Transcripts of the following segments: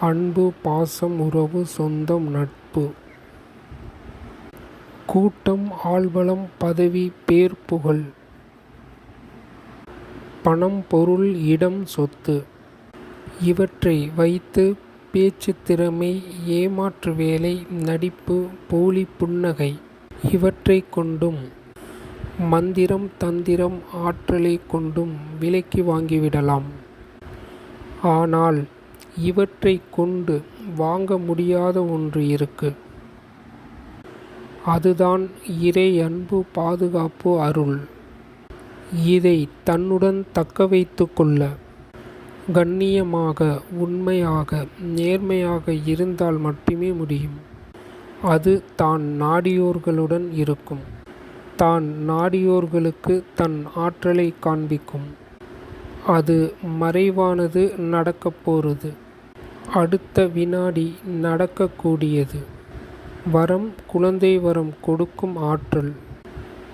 அன்பு பாசம் உறவு சொந்தம் நட்பு. கூட்டம் ஆள்பலம் பதவி பேர் புகழ். பணம் பொருள் இடம் சொத்து. இவற்றை வைத்து பேச்சு திறமை ஏமாற்று வேலை நடிப்பு போலி புன்னகை. இவற்றை கொண்டும் மந்திரம் தந்திரம் ஆற்றலை கொண்டும் விலைக்கு வாங்கிவிடலாம். ஆனால் இவற்றை கொண்டு வாங்க முடியாத ஒன்று இருக்கு. அதுதான் இறை அன்பு பாதுகாப்பு அருள். இதை தன்னுடன் தக்க வைத்து கொள்ள கண்ணியமாக உண்மையாக நேர்மையாக இருந்தால் மட்டுமே முடியும். அது தான் நாடியோர்களுடன் இருக்கும். தான் நாடியோர்களுக்கு தன் ஆற்றலை காண்பிக்கும். அது மறைவானது நடக்கப் போகிறது அடுத்த வினாடி நடக்கக்கூடியது வரம் குழந்தை வரம் கொடுக்கும் ஆற்றல்.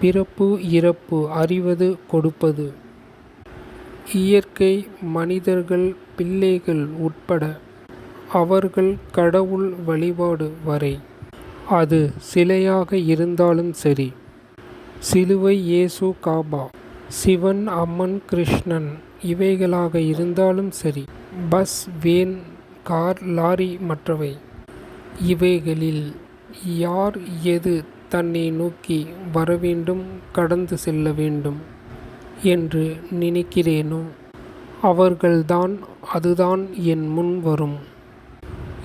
பிறப்பு இறப்பு அறிவது கொடுப்பது. இயற்கை மனிதர்கள் பிள்ளைகள் உட்பட அவர்கள் கடவுள் வழிபாடு வரை. அது சிலையாக இருந்தாலும் சரி. சிலுவை இயேசு காபா சிவன் அம்மன் கிருஷ்ணன் இவைகளாக இருந்தாலும் சரி. பஸ் வேன் கார் லாரி மற்றவை. இவைகளில் யார் எது தன்னை நோக்கி வரவேண்டும் கடந்து செல்ல வேண்டும் என்று நினைக்கிறேனோ அவர்கள்தான் அதுதான் என் முன் வரும்.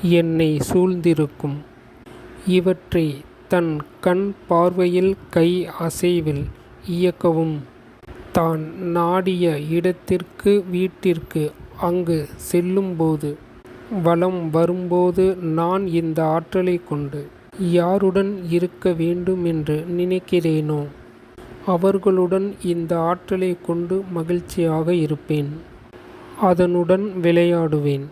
என்னை சூழ்ந்திருக்கும். இவற்றை தன் கண் பார்வையில் கை அசைவில் இயக்கவும் தான் நாடிய இடத்திற்கு வீட்டிற்கு அங்கு செல்லும்போது வலம் வரும்போது நான் இந்த ஆற்றலைக் கொண்டு யாருடன் இருக்க வேண்டும் என்று நினைக்கிறேனோ அவர்களுடன் இந்த ஆற்றலை கொண்டு மகிழ்ச்சியாக இருப்பேன். அதனுடன் விளையாடுவேன்.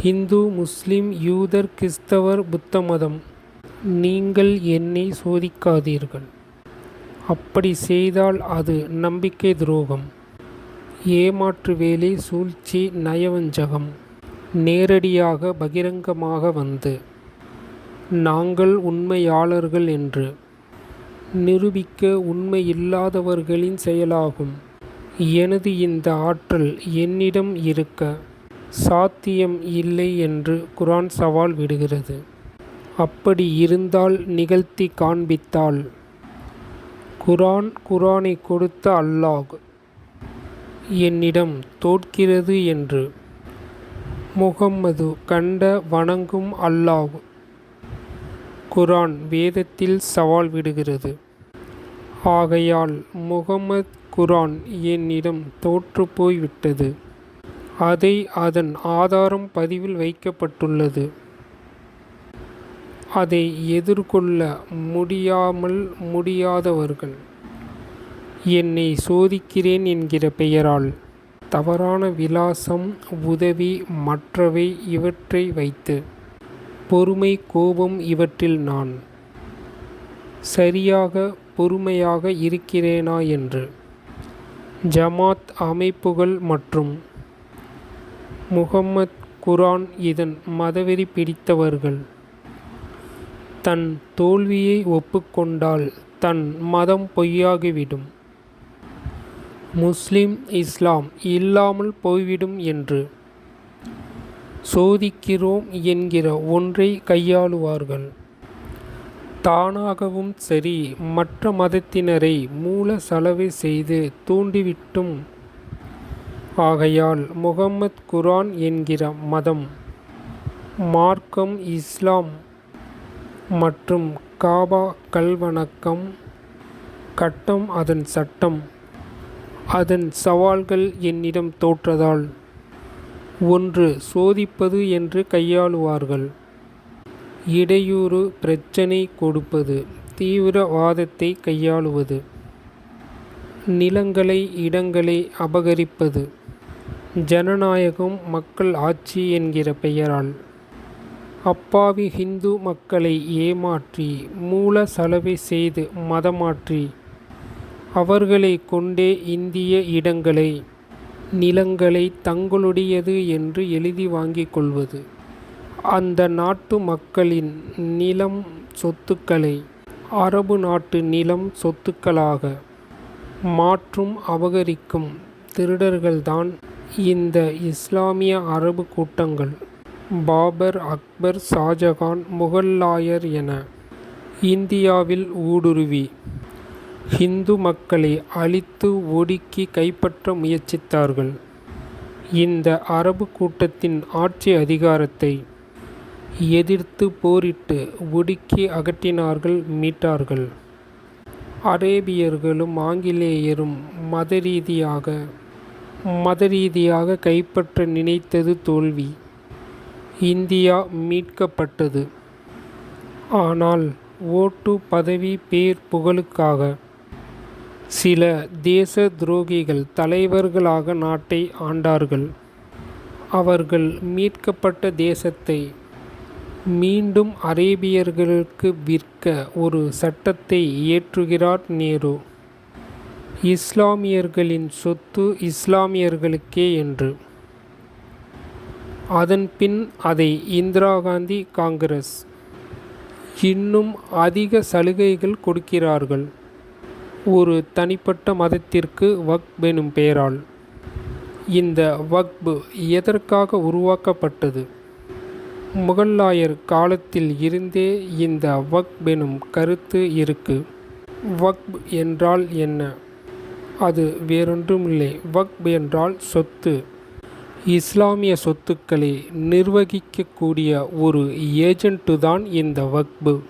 ஹிந்து முஸ்லிம் யூதர் கிறிஸ்தவர் புத்த மதம் நீங்கள் என்னை சோதிக்காதீர்கள். அப்படி செய்தால் அது நம்பிக்கை துரோகம். ஏமாற்று வேலை சூழ்ச்சி நயவஞ்சகம். நேரடியாக பகிரங்கமாக வந்து நாங்கள் உண்மையாளர்கள் என்று நிரூபிக்க உண்மையில்லாதவர்களின் செயலாகும். எனது இந்த ஆற்றல் என்னிடம் இருக்க சாத்தியம் இல்லை என்று குரான் சவால் விடுகிறது. அப்படி இருந்தால் நிகழ்த்தி காண்பித்தால். குரான் குரானை கொடுத்த அல்லாஹ் என்னிடம் தோற்கிறது என்று முகம்மது கண்ட வணங்கும் அல்லாஹ் குரான் வேதத்தில் சவால் விடுகிறது. ஆகையால் முகம்மது குரான் என்னிடம் தோற்றுப் விட்டது. அதை அதன் ஆதாரம் பதிவில் வைக்கப்பட்டுள்ளது. அதை எதிர்கொள்ள முடியாமல் முடியாதவர்கள் என்னை சோதிக்கிறேன் என்கிற பெயரால் தவறான விலாசம் உதவி மற்றவை இவற்றை வைத்து பொறுமை கோபம் இவற்றில் நான் சரியாக பொறுமையாக இருக்கிறேனா என்று ஜமாத் அமைப்புகள் மற்றும் முகம்மத் குரான் இதன் மதவெறி பிடித்தவர்கள் தன் தோல்வியை ஒப்புக்கொண்டால் தன் மதம் பொய்யாகிவிடும். முஸ்லிம் இஸ்லாம் இல்லாமல் போய்விடும் என்று சோதிக்கிறோம் என்கிற ஒன்றை கையாளுவார்கள். தானாகவும் சரி மற்ற மதத்தினரை மூல சலவை செய்து தூண்டிவிட்டும். ஆகையால் முகம்மத் குரான் என்கிற மதம் மார்க்கம் இஸ்லாம் மற்றும் காபா கல்வணக்கம் கட்டம் அதன் சட்டம் அதன் சவால்கள் என்னிடம் தோற்றதால். ஒன்று சோதிப்பது என்று கையாளுவார்கள். இடையூறு பிரச்சனை கொடுப்பது தீவிரவாதத்தை கையாளுவது. நிலங்களை இடங்களை அபகரிப்பது. ஜனநாயகம் மக்கள் ஆட்சி என்கிற பெயரால். அப்பாவி ஹிந்து மக்களை ஏமாற்றி மூல சலவை செய்து மதமாற்றி. அவர்களை கொண்டே இந்திய இடங்களை நிலங்களை தங்களுடையது என்று எழுதி வாங்கிக் கொள்வது. அந்த நாட்டு மக்களின் நிலம் சொத்துக்களை அரபு நாட்டு நிலம் சொத்துக்களாக மாற்றும் அபகரிக்கும் திருடர்கள்தான் இந்த இஸ்லாமிய அரபு கூட்டங்கள். பாபர் அக்பர் ஷாஜகான் முகல்லாயர் என இந்தியாவில் ஊடுருவி ஹிந்து மக்களை அழித்து ஒடுக்கி கைப்பற்ற முயற்சித்தார்கள். இந்த அரபு கூட்டத்தின் ஆட்சி அதிகாரத்தை எதிர்த்து போரிட்டு ஒடுக்கி அகற்றினார்கள் மீட்டார்கள். அரேபியர்களும் ஆங்கிலேயரும் மத ரீதியாக மத ரீதியாக கைப்பற்ற நினைத்தது தோல்வி. இந்தியா மீட்கப்பட்டது. ஆனால் ஓட்டு பதவி பேர் புகழுக்காக சில தேச துரோகிகள் தலைவர்களாக நாட்டை ஆண்டார்கள். அவர்கள் மீட்கப்பட்ட தேசத்தை மீண்டும் அரேபியர்களுக்கு விற்க ஒரு சட்டத்தை இயற்றுகிறார் நேரு. இஸ்லாமியர்களின் சொத்து இஸ்லாமியர்களுக்கே என்று. அதன்பின் அதை இந்திரா காந்தி காங்கிரஸ். இன்னும் அதிக சலுகைகள் கொடுக்கிறார்கள். ஒரு தனிப்பட்ட மதத்திற்கு வக்ப் எனும் பெயரால். இந்த வக்பு எதற்காக உருவாக்கப்பட்டது? முகலாயர் காலத்தில் இருந்தே இந்த வக்ப் எனும் கருத்து இருக்கு. வக்ப் என்றால் என்ன? அது வேறொன்றுமில்லை. வக்ப் என்றால் சொத்து. இஸ்லாமிய சொத்துக்களை நிர்வகிக்கக்கூடிய ஒரு ஏஜென்ட்டு தான் இந்த வக்பு.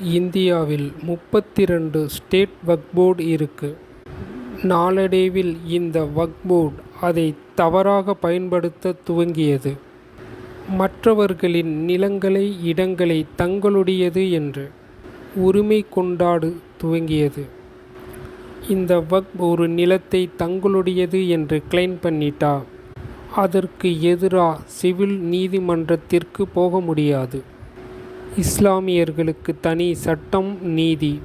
இந்தியாவில் முப்பத்தி ரெண்டு ஸ்டேட் வக்ப் போர்டு இருக்கு. நாளடைவில் இந்த வக்ப் போர்டு அதை தவறாக பயன்படுத்த துவங்கியது. மற்றவர்களின் நிலங்களை இடங்களை தங்களுடையது என்று உரிமை கொண்டாடு துவங்கியது. இந்த வக் ஒரு நிலத்தை தங்களுடையது என்று கிளைம் பண்ணிட்டா அதற்கு எதிராக சிவில் நீதிமன்றத்திற்கு போக முடியாது. இஸ்லாமியர்களுக்கு தனி சட்டம் நீதி.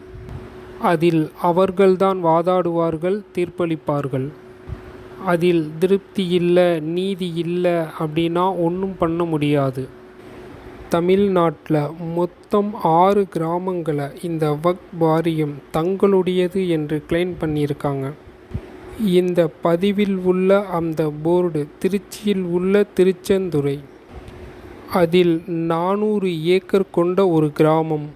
அதில் அவர்கள்தான் வாதாடுவார்கள் தீர்ப்பளிப்பார்கள். அதில் திருப்தி இல்லை நீதி இல்லை அப்படின்னா ஒன்றும் பண்ண முடியாது. தமிழ்நாட்டில் மொத்தம் ஆறு கிராமங்களை இந்த வக் வாரியம் தங்களுடையது என்று கிளைம் பண்ணியிருக்காங்க. இந்த பதிவில் உள்ள அந்த போர்டு திருச்சியில் உள்ள திருச்செந்துறை அதில் நானூறு ஏக்கர் கொண்ட ஒரு கிராமம்.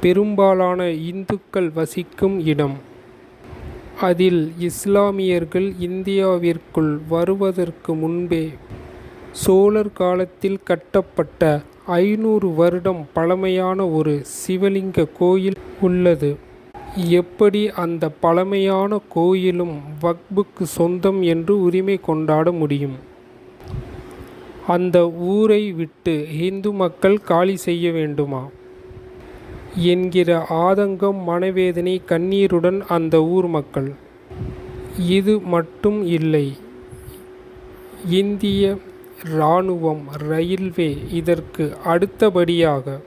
பெரும்பாலான இந்துக்கள் வசிக்கும் இடம். அதில் இஸ்லாமியர்கள் இந்தியாவிற்குள் வருவதற்கு முன்பே சோழர் காலத்தில் கட்டப்பட்ட ஐநூறு வருடம் பழமையான ஒரு சிவலிங்க கோயில் உள்ளது. எப்படி அந்த பழமையான கோயிலும் வக்புக்கு சொந்தம் என்று உரிமை கொண்டாட முடியும்? அந்த ஊரை விட்டு இந்து மக்கள் காலி செய்ய வேண்டுமா? என்கிற ஆதங்கம் மனவேதனை கண்ணீருடன் அந்த ஊர் மக்கள். இது மட்டும் இல்லை. இந்திய இராணுவம் ரயில்வே இதற்கு அடுத்தபடியாக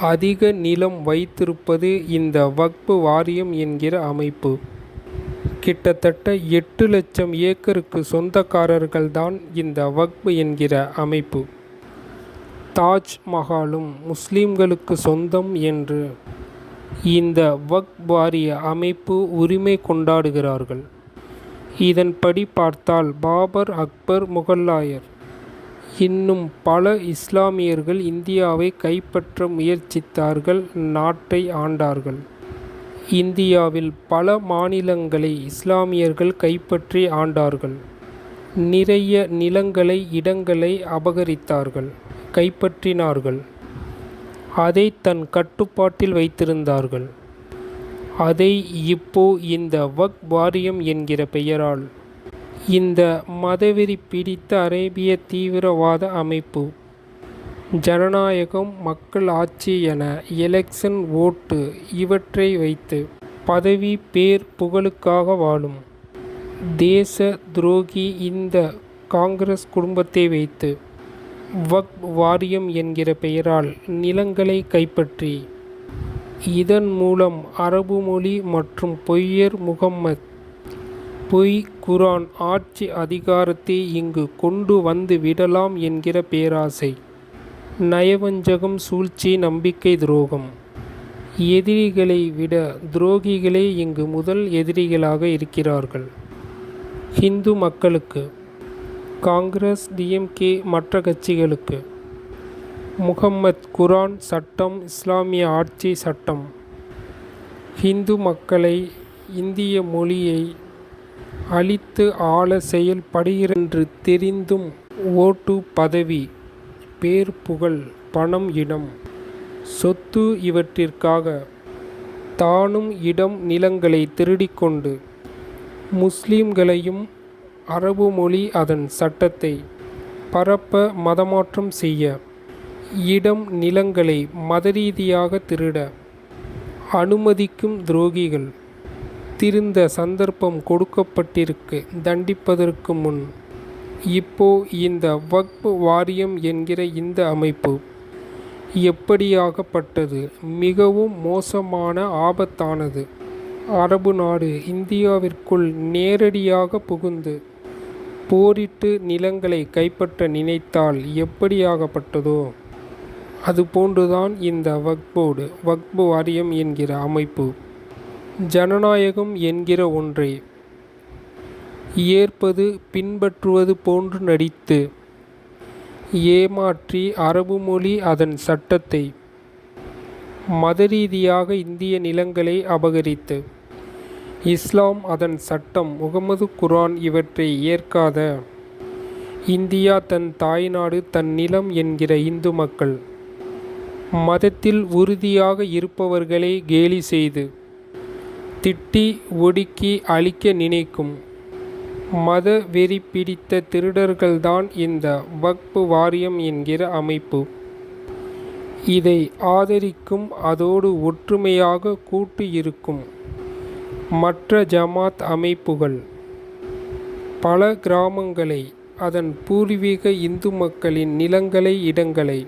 அதிக நிலம் வைத்திருப்பது இந்த வக்பு வாரியம் என்கிற அமைப்பு. கிட்டத்தட்ட எட்டு லட்சம் ஏக்கருக்கு சொந்தக்காரர்கள்தான் இந்த வக்பு என்கிற அமைப்பு. தாஜ் மஹாலும் சொந்தம் என்று இந்த வக் வாரிய அமைப்பு உரிமை கொண்டாடுகிறார்கள். இதன்படி பார்த்தால் பாபர் அக்பர் முகலாயர். இன்னும் பல இஸ்லாமியர்கள் இந்தியாவை கைப்பற்ற முயற்சித்தார்கள் நாட்டை ஆண்டார்கள். இந்தியாவில் பல மாநிலங்களை இஸ்லாமியர்கள் கைப்பற்றி ஆண்டார்கள். நிறைய நிலங்களை இடங்களை அபகரித்தார்கள் கைப்பற்றினார்கள். அதை தன் கட்டுப்பாட்டில் வைத்திருந்தார்கள். அதை இப்போ இந்த வக் வாரியம் என்கிற பெயரால் இந்த மதவெறி பிடித்த அரேபிய தீவிரவாத அமைப்பு ஜனநாயகம் மக்கள் ஆட்சி என எலெக்ஷன் ஓட்டு இவற்றை வைத்து பதவி பேர் புகழுக்காக வாழும் தேச துரோகி இந்த காங்கிரஸ் குடும்பத்தை வைத்து வக் வாரியம் என்கிற பெயரால் நிலங்களை கைப்பற்றி இதன் மூலம் அரபு மொழி மற்றும் பொய்யர் முகம்மத் பொய் குரான் ஆட்சி அதிகாரத்தை இங்கு கொண்டு வந்து விடலாம் என்கிற பேராசை. நயவஞ்சகம் சூழ்ச்சி நம்பிக்கை துரோகம். எதிரிகளை விட துரோகிகளே இங்கு முதல் எதிரிகளாக இருக்கிறார்கள். ஹிந்து மக்களுக்கு காங்கிரஸ் டிஎம்கே மற்ற கட்சிகளுக்கு. முகம்மத் குரான் சட்டம் இஸ்லாமிய ஆட்சி சட்டம். ஹிந்து மக்களை இந்திய மொழியை அழித்து ஆள செயல்படுகிறென்று தெரிந்தும் ஓட்டு பதவி பேர் புகழ் பணம் இடம். சொத்து இவற்றிற்காக தானும் இடம் நிலங்களை திருடிக்கொண்டு முஸ்லீம்களையும் அரபு மொழி அதன் சட்டத்தை பரப்ப மதமாற்றம் செய்ய இடம் நிலங்களை மதரீதியாக திருட அனுமதிக்கும் துரோகிகள். திருந்த சந்தர்ப்பம் கொடுக்கப்பட்டிருக்கு தண்டிப்பதற்கு முன் இப்போ இந்த வக்பு வாரியம் என்கிற இந்த அமைப்பு எப்படியாகப்பட்டது? மிகவும் மோசமான ஆபத்தானது. அரபு நாடு இந்தியாவிற்குள் நேரடியாக புகுந்து போரிட்டு நிலங்களை கைப்பற்ற நினைத்தால் எப்படியாகப்பட்டதோ? அதுபோன்றுதான் இந்த வக்போர்டு வக்பு வாரியம் என்கிற அமைப்பு. ஜனநாயகம் என்கிற ஒன்றை. ஏற்பது பின்பற்றுவது போன்று நடித்து ஏமாற்றி அரபு மொழி அதன் சட்டத்தை மதரீதியாக இந்திய நிலங்களை அபகரித்து இஸ்லாம் அதன் சட்டம் முகமது குரான் இவற்றை ஏற்காத இந்தியா தன் தாய்நாடு தன் நிலம் என்கிற இந்து மக்கள் மதத்தில் உறுதியாக இருப்பவர்களை கேலி செய்து திட்டி ஒடுக்கி அழிக்க நினைக்கும். மத வெறி பிடித்த திருடர்கள்தான் இந்த வக்பு வாரியம் என்கிற அமைப்பு. இதை ஆதரிக்கும் அதோடு ஒற்றுமையாக கூட்டு இருக்கும் மற்ற ஜமாத் அமைப்புகள். பல கிராமங்களை அதன் பூர்வீக இந்து மக்களின் நிலங்களை இடங்களை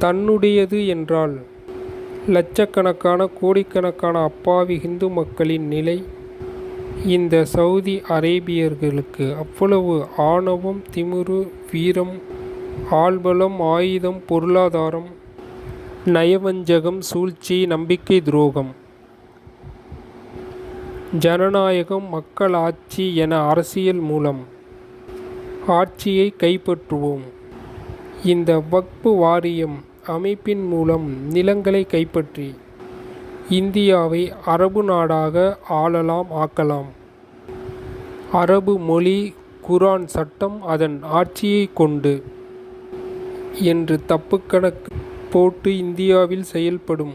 தன்னுடையது என்றால் லட்சக்கணக்கான கோடிக்கணக்கான அப்பாவி இந்து மக்களின் நிலை இந்த சவுதி அரேபியர்களுக்கு அவ்வளவு ஆணவம் திமிரு வீரம் ஆள்பலம் ஆயுதம் பொருளாதாரம் நயவஞ்சகம் சூழ்ச்சி நம்பிக்கை துரோகம் ஜனநாயகம் மக்கள் ஆட்சி என அரசியல் மூலம் ஆட்சியை கைப்பற்றுவோம். இந்த வக்பு வாரியம் அமைப்பின் மூலம் நிலங்களை கைப்பற்றி இந்தியாவை அரபு நாடாக ஆளலாம் ஆக்கலாம். அரபு மொழி குர்ஆன் சட்டம் அதன் ஆட்சியை கொண்டு என்று தப்பு கணக்கு போட்டு இந்தியாவில் செயல்படும்.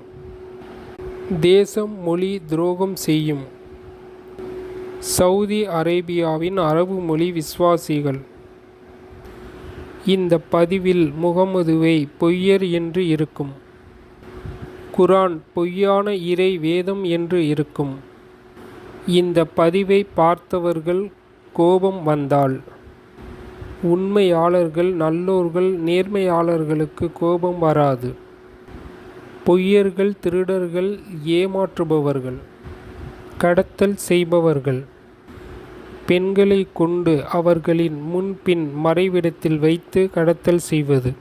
தேசம் மொழி துரோகம் செய்யும். சவுதி அரேபியாவின் அரபு மொழி விசுவாசிகள். இந்த பதிவில் முகமதுவை பொய்யர் என்று இருக்கும். குரான் பொய்யான இறை வேதம் என்று இருக்கும். இந்த பதிவை பார்த்தவர்கள் கோபம் வந்தால் உண்மையாளர்கள் நல்லோர்கள் நேர்மையாளர்களுக்கு கோபம் வராது. பொய்யர்கள் திருடர்கள் ஏமாற்றுபவர்கள் கடத்தல் செய்பவர்கள் பெண்களை கொண்டு அவர்களின் முன்பின் மறைவிடத்தில் வைத்து கடத்தல் செய்வது.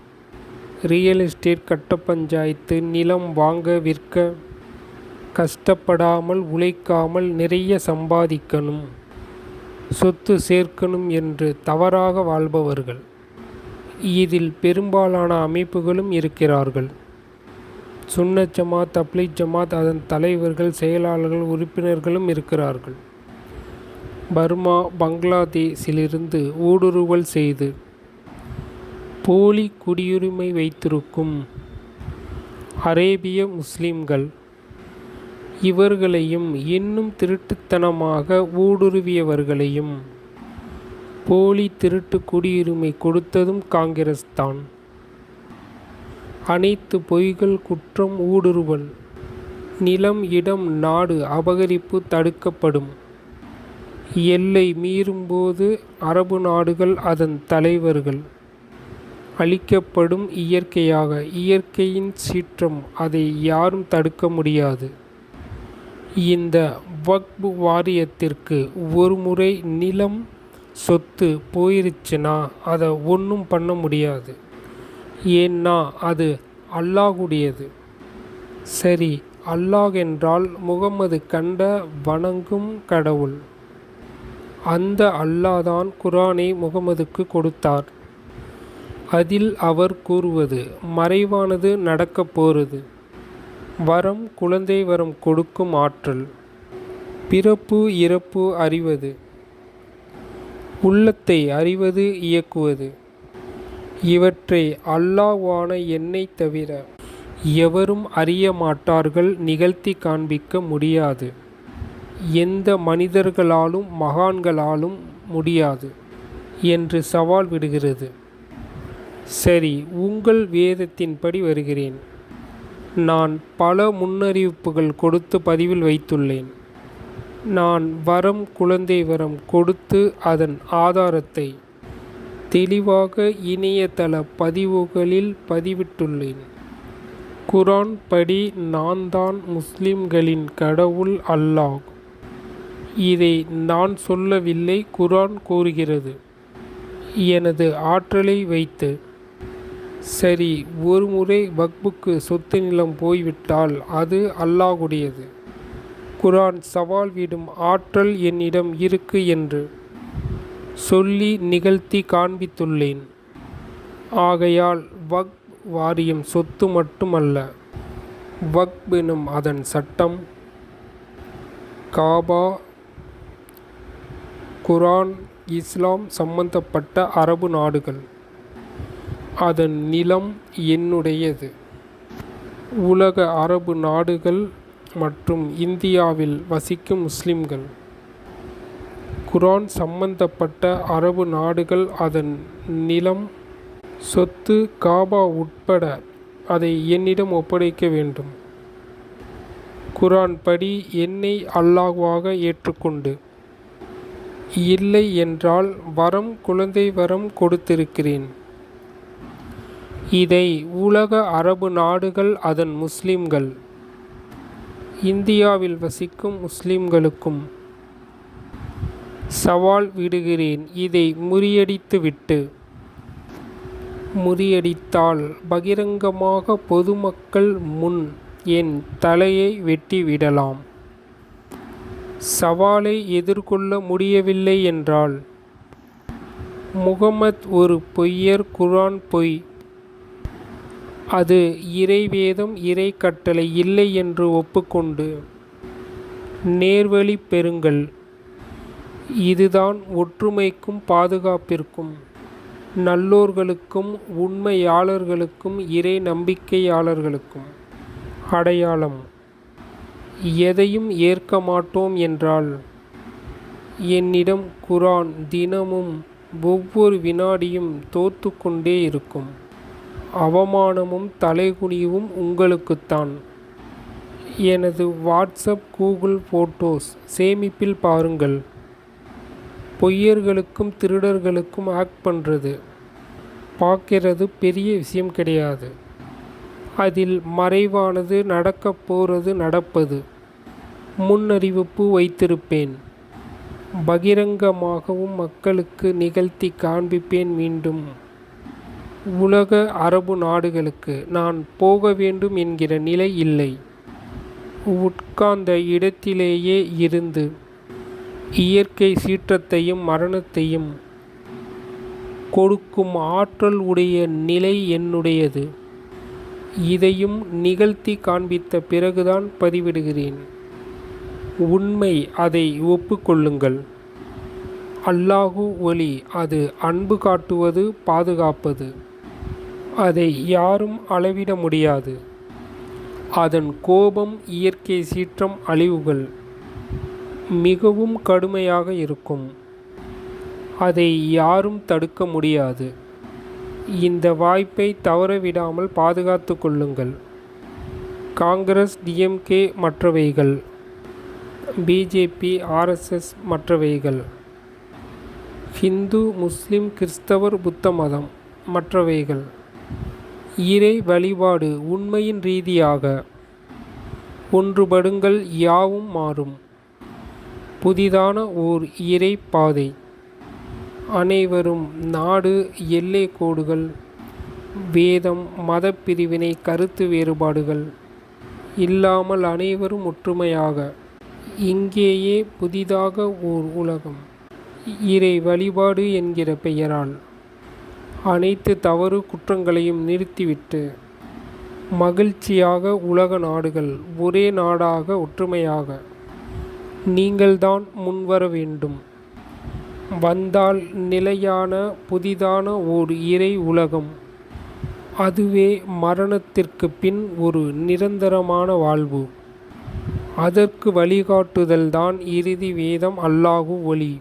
ரியல் எஸ்டேட் கட்ட பஞ்சாயத்து நிலம் வாங்க விற்க கஷ்டப்படாமல் உழைக்காமல் நிறைய சம்பாதிக்கணும். சொத்து சேர்க்கணும் என்று தவறாக வாழ்பவர்கள். இதில் பெரும்பாலான அமைப்புகளும் இருக்கிறார்கள். சுன்ன ஜமாத் தப்லீக் ஜமாத் அதன் தலைவர்கள் செயலாளர்கள் உறுப்பினர்களும் இருக்கிறார்கள். பர்மா பங்களாதேஷிலிருந்து ஊடுருவல் செய்து போலி குடியுரிமை வைத்திருக்கும் அரேபிய முஸ்லிம்கள் இவர்களையும் இன்னும் திருட்டுத்தனமாக ஊடுருவியவர்களையும் போலி திருட்டு குடியுரிமை கொடுத்ததும் காங்கிரஸ் தான் அனைத்து பொய்கள் குற்றம் ஊடுருவல் நிலம் இடம் நாடு அபகரிப்பு தடுக்கப்படும். எல்லை மீறும்போது அரபு நாடுகள் அதன் தலைவர்கள். அளிக்கப்படும் இயற்கையாக இயற்கையின் சீற்றம் அதை யாரும் தடுக்க முடியாது. இந்த வக்பு வாரியத்திற்கு ஒரு முறை நிலம் சொத்து போயிருச்சுன்னா அதை ஒன்றும் பண்ண முடியாது. ஏன்னா அது அல்லாஹுடையது சரி அல்லாஹ் என்றால் முகம்மது கண்ட வணங்கும் கடவுள். அந்த அல்லாஹ் தான் குரானை முகமதுக்கு கொடுத்தார். அதில் அவர் கூறுவது மறைவானது நடக்கப் போகிறது வரம் குழந்தை வரம் கொடுக்கும் ஆற்றல். பிறப்பு இறப்பு அறிவது. உள்ளத்தை அறிவது இயக்குவது. இவற்றை அல்லாஹ்வான என்னை தவிர எவரும் அறிய மாட்டார்கள் நிகழ்த்தி காண்பிக்க முடியாது. எந்த மனிதர்களாலும் மகான்களாலும் முடியாது என்று சவால் விடுகிறது. சரி உங்கள் வேதத்தின்படி வருகிறேன். நான் பல முன்னறிவிப்புகள் கொடுத்து பதிவில் வைத்துள்ளேன். நான் வரம் குழந்தை வரம் கொடுத்து அதன் ஆதாரத்தை தெளிவாக இணையதள பதிவுகளில் பதிவிட்டுள்ளேன். குரான் படி நான் தான் முஸ்லிம்களின் கடவுள் அல்லாஹ். இதை நான் சொல்லவில்லை குரான் கூறுகிறது. எனது ஆற்றலை வைத்து சரி ஒரு முறை வக்புக்கு சொத்து நிலம் போய்விட்டால் அது அல்லாஹுடையது குரான் சவால் விடும் ஆற்றல் என்னிடம் இருக்கு என்று சொல்லி நிகழ்த்தி காண்பித்துள்ளேன். ஆகையால் வக் வாரியம் சொத்து மட்டுமல்ல வக்ப் எனும் அதன் சட்டம் காபா குரான் இஸ்லாம் சம்பந்தப்பட்ட அரபு நாடுகள். அதன் நிலம் என்னுடையது. உலக அரபு நாடுகள் மற்றும் இந்தியாவில் வசிக்கும் முஸ்லிம்கள். குரான் சம்பந்தப்பட்ட அரபு நாடுகள் அதன் நிலம் சொத்து காபா உட்பட அதை என்னிடம் ஒப்படைக்க வேண்டும். குரான் படி என்னை அல்லாஹ்வாக ஏற்றுக்கொண்டு. இல்லை என்றால் வரம் குழந்தை வரம் கொடுத்திருக்கிறேன். இதை உலக அரபு நாடுகள் அதன் முஸ்லிம்கள். இந்தியாவில் வசிக்கும் முஸ்லிம்களுக்கும் சவால் விடுகிறேன். இதை முறியடித்துவிட்டு. முறியடித்தால் பகிரங்கமாக பொதுமக்கள் முன் என் தலையை வெட்டிவிடலாம். சவாலை எதிர்கொள்ள முடியவில்லை என்றால் முகமத் ஒரு பொய்யர் குரான் பொய் அது இறைவேதம் இறை கட்டளை இல்லை என்று ஒப்புக்கொண்டு நேர்வழி பெறுங்கள். இதுதான் ஒற்றுமைக்கும் பாதுகாப்பிற்கும் நல்லோர்களுக்கும் உண்மையாளர்களுக்கும் இறை நம்பிக்கையாளர்களுக்கும். அடையாளம் எதையும் ஏற்க மாட்டோம் என்றால் என்னிடம் குரான் தினமும் ஒவ்வொரு வினாடியும் தோத்து கொண்டே இருக்கும். அவமானமும் தலைகுனிவும் உங்களுக்குத்தான். எனது வாட்ஸ்அப் கூகுள் ஃபோட்டோஸ் சேமிப்பில் பாருங்கள். பொய்யர்களுக்கும் திருடர்களுக்கும் ஆக்ட் பண்ணுறது பார்க்கிறது பெரிய விஷயம் கிடையாது. அதில் மறைவானது நடக்கப் போகிறது நடப்பது. முன்னறிவிப்பு வைத்திருப்பேன். பகிரங்கமாகவும் மக்களுக்கு நிகழ்த்தி காண்பிப்பேன் மீண்டும். உலக அரபு நாடுகளுக்கு நான் போக வேண்டும் என்கிற நிலை இல்லை. உட்கார்ந்த இடத்திலேயே இருந்து இயற்கை சீற்றத்தையும் மரணத்தையும் கொடுக்கும் ஆற்றல் உடைய நிலை என்னுடையது. இதையும் நிகழ்த்தி காண்பித்த பிறகுதான் பதிவிடுகிறேன். உண்மை அதை ஒப்புக்கொள்ளுங்கள். அல்லாஹு ஒளி அது அன்பு காட்டுவது பாதுகாப்பது. அதை யாரும் அளவிட முடியாது. அதன் கோபம் இயற்கை சீற்றம் அழிவுகள் மிகவும் கடுமையாக இருக்கும். அதை யாரும் தடுக்க முடியாது. இந்த வாய்ப்பை தவறவிடாமல் பாதுகாத்து கொள்ளுங்கள். காங்கிரஸ் டிஎம்கே மற்றவைகள் பிஜேபி ஆர்எஸ்எஸ் மற்றவைகள் ஹிந்து முஸ்லிம் கிறிஸ்தவர் புத்த மதம் மற்றவைகள். இறை வழிபாடு உண்மையின் ரீதியாக ஒன்றுபடுங்கள் யாவும் மாறும். புதிதான ஓர் இறை பாதை. அனைவரும் நாடு எல்லை கோடுகள் வேதம் மதப்பிரிவினை கருத்து வேறுபாடுகள் இல்லாமல் அனைவரும் ஒற்றுமையாக இங்கேயே புதிதாக ஓர் உலகம். இறை வழிபாடு என்கிற பெயரால் அனைத்து தவறு குற்றங்களையும் நிறுத்திவிட்டு மகிழ்ச்சியாக உலக நாடுகள் ஒரே நாடாக ஒற்றுமையாக நீங்கள்தான் முன்வர வேண்டும். வந்தால் நிலையான புதிதான ஓர் இறை உலகம். அதுவே மரணத்திற்கு பின் ஒரு நிரந்தரமான வாழ்வு. அதற்கு வழிகாட்டுதல்தான் இறுதி வேதம் அல்லாஹு ஒளி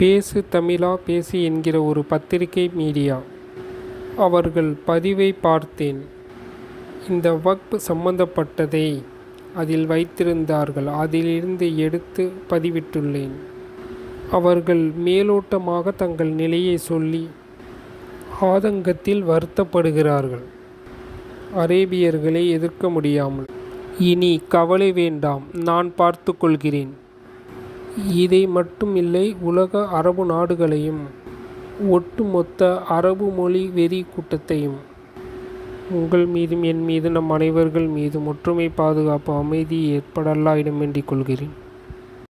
பேசு தமிழா பேசு என்கிற ஒரு பத்திரிகை மீடியா. அவர்கள் பதிவை பார்த்தேன். இந்த வக்ப் சம்பந்தப்பட்டதை அதில் வைத்திருந்தார்கள். அதிலிருந்து எடுத்து பதிவிட்டுள்ளேன். அவர்கள் மேலோட்டமாக தங்கள் நிலையை சொல்லி ஆதங்கத்தில் வருத்தப்படுகிறார்கள். அரேபியர்களை எதிர்க்க முடியாமல். இனி கவலை வேண்டாம். நான் பார்த்து கொள்கிறேன். இதை மட்டும் இல்லை உலக அரபு நாடுகளையும் ஒட்டுமொத்த அரபு மொழி வெறி கூட்டத்தையும். உங்கள் மீதும் என் மீது நம் அனைவர்கள் மீதும் ஒற்றுமை பாதுகாப்பு அமைதி ஏற்படல்லா அல்லாஹ்விடம் வேண்டிக் கொள்கிறேன்.